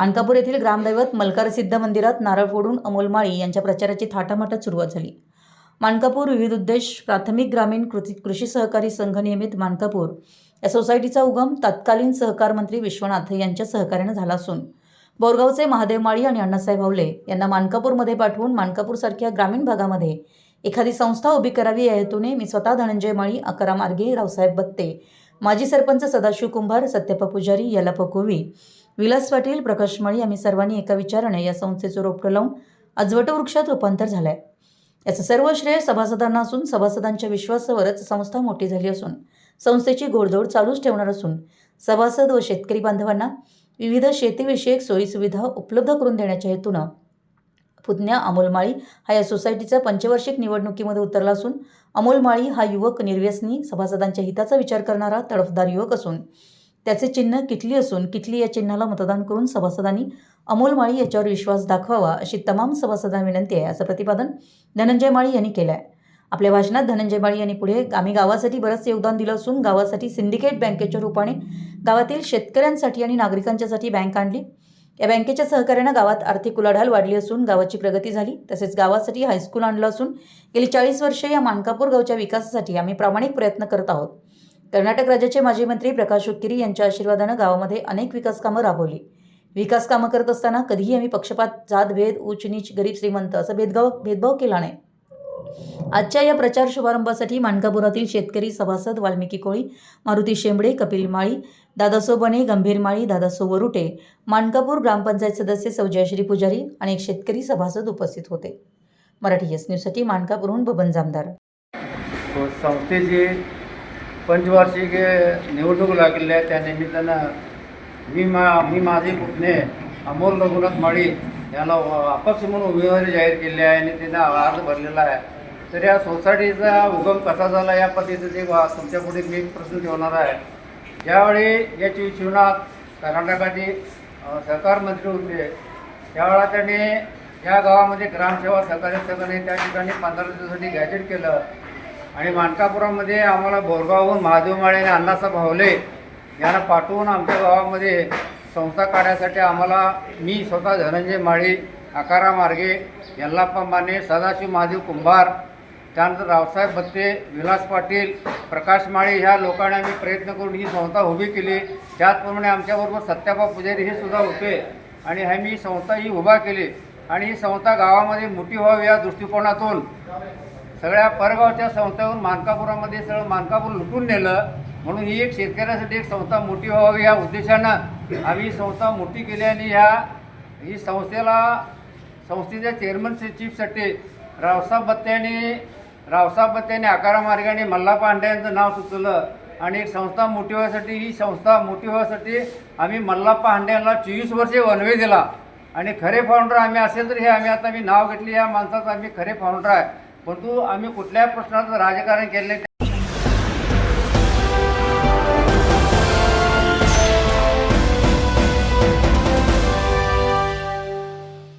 मानकापूर येथील ग्रामदैवत मलकारसिद्ध मंदिरात नारळ फोडून अमोल माळी यांच्या प्रचाराची थाटामाटात सुरुवात झाली. मानकापूर विविध उद्देश प्राथमिक ग्रामीण कृती कृषी सहकारी संघ नियमित मानकापूर. या सोसायटीचा उगम तत्कालीन सहकार मंत्री विश्वनाथ यांच्या सहकार्यानं झाला असून बोरगावचे महादेव माळी आणि अण्णासाहेब भावले यांना मानकापूरमध्ये पाठवून मानकापूरसारख्या ग्रामीण भागामध्ये एखादी संस्था उभी करावी या हेतूने मी स्वतः धनंजय माळी अकरा मार्गे रावसाहेब बत्ते माजी सरपंच सदाशिव कुंभार सत्यप्पा पुजारी यलापा कोवी विलास पाटील प्रकाश माळी आम्ही सर्वांनी एका विचाराने या संस्थेचं रोपटं लावून अजवट वृक्षात रूपांतर झालंय. याचं सर्व श्रेय सभासदांना असून सभासदांच्या विश्वासावरच संस्था मोठी झाली असून संस्थेची गोडदोड चालूच ठेवणार असून सभासद व शेतकरी बांधवांना विविध शेतीविषयक सोयीसुविधा उपलब्ध करून देण्याच्या हेतूनं पुतण्या अमोल माळी हा या सोसायटीचा पंचवार्षिक निवडणुकीमध्ये उतरला असून अमोल माळी हा युवक निर्व्यसनी सभासदांच्या हिताचा विचार करणारा तडफदार युवक असून त्याचे चिन्ह किटली असून किटली या चिन्हाला मतदान करून सभासदांनी अमोल माळी याच्यावर विश्वास दाखवावा अशी तमाम सभासदांना विनंती आहे असं प्रतिपादन धनंजय माळी यांनी केलं आहे आपल्या भाषणात धनंजय माळी यांनी पुढे आम्ही गावासाठी बरंच योगदान दिलं असून गावासाठी सिंडिकेट बँकेच्या रूपाने गावातील शेतकऱ्यांसाठी आणि नागरिकांच्यासाठी बँक आणली. या बँकेच्या सहकार्यानं गावात आर्थिक उलाढाल वाढली असून गावाची प्रगती झाली. तसेच गावासाठी हायस्कूल आणलं असून गेली चाळीस वर्षे या मानकापूर गावच्या विकासासाठी आम्ही प्रामाणिक प्रयत्न करत आहोत. कर्नाटक राज्याचे माजी मंत्री प्रकाश उत्किरी यांच्या आशीर्वादानं गावामध्ये अनेक विकास कामं राबवली. विकास कामं करत असताना कधीही आम्ही पक्षपात जात भेद उच्च नीच गरीब श्रीमंत असा भेदभाव भेदभाव केला नाही. आजच्या या प्रचार शुभारंभासाठी माणकापुरातील शेतकरी सभासद वाल्मिकी कोळी मारुती शेंबडे कपिल माळी दादासो बने गंभीर माळी दादासो वरुटे मानकापूर ग्रामपंचायत सदस्य सौजयश्री पुजारी अनेक शेतकरी सभासद उपस्थित होते. मराठी एस न्यूजसाठी मानकापूरहून बबन जामदार. संस्थेचे पंचवार्षिक निवडणूक लागलेली आहे. त्या निमित्तानं मी मा मी माझे पुतणे अमोल रघुनाथ माळी याला अपक्ष म्हणून उमेदवारी जाहीर केली आहे आणि त्यांना अर्ज भरलेला आहे. तर या सोसायटीचा उगम कसा झाला या पद्धतीचे वा- तुमच्यापुढे मी एक प्रश्न ठेवणार आहे. ज्यावेळी याची जीवनात कर्नाटकाचे सहकार मंत्री होते त्यावेळा त्यांनी या गावामध्ये ग्रामसेवा सहकारी संघाने त्या ठिकाणी पंधरा दिवसासाठी गॅजेट केलं. आणि मानकापुरामध्ये आम्हाला बोरगावहून महादेव माळे आणि अण्णासाहेब भावले यांना पाठवून आमच्या गावामध्ये संस्था काढण्यासाठी आम्हाला मी स्वतः धनंजय माळी आकारा मार्गे यल्लाप्पा माने सदाशिव महादेव कुंभार त्यानंतर रावसाहेब भत्ते विलास पाटील प्रकाश माळी ह्या लोकांनी आम्ही प्रयत्न करून ही संस्था उभी केली. त्याचप्रमाणे आमच्याबरोबर सत्याबा पुजारी हे सुद्धा होते. आणि हे मी संस्था ही उभा केली. आणि ही संस्था गावामध्ये मोठी व्हावी या दृष्टिकोनातून सगळ्या परगावच्या संस्थेहून मानकापुरामध्ये सगळं मानकापूर लुटून नेलं. म्हणून ही एक शेतकऱ्यासाठी एक संस्था मोठी व्हावी या उद्देशानं आम्ही ही संस्था मोठी केली आणि ह्या ही संस्थेला संस्थेच्या चेअरमन चीफसाठी रावसाहेब बत्त्याने रावसाहेब बत्त्याने आकारा मार्गाने मल्ला पांडे यांचं नाव सुचवलं. आणि एक संस्था मोठी व्हायसाठी ही संस्था मोठी व्हायसाठी आम्ही मल्लाप्पा हांडे यांना चोवीस वर्षे वनवे दिला. आणि खरे फाउंडर आम्ही असेल तर हे आम्ही आता मी नाव घेतले या माणसाचं आम्ही खरे फाउंडर आहे. परंतु आम्ही कुठल्याही प्रश्नाचं राजकारण केलं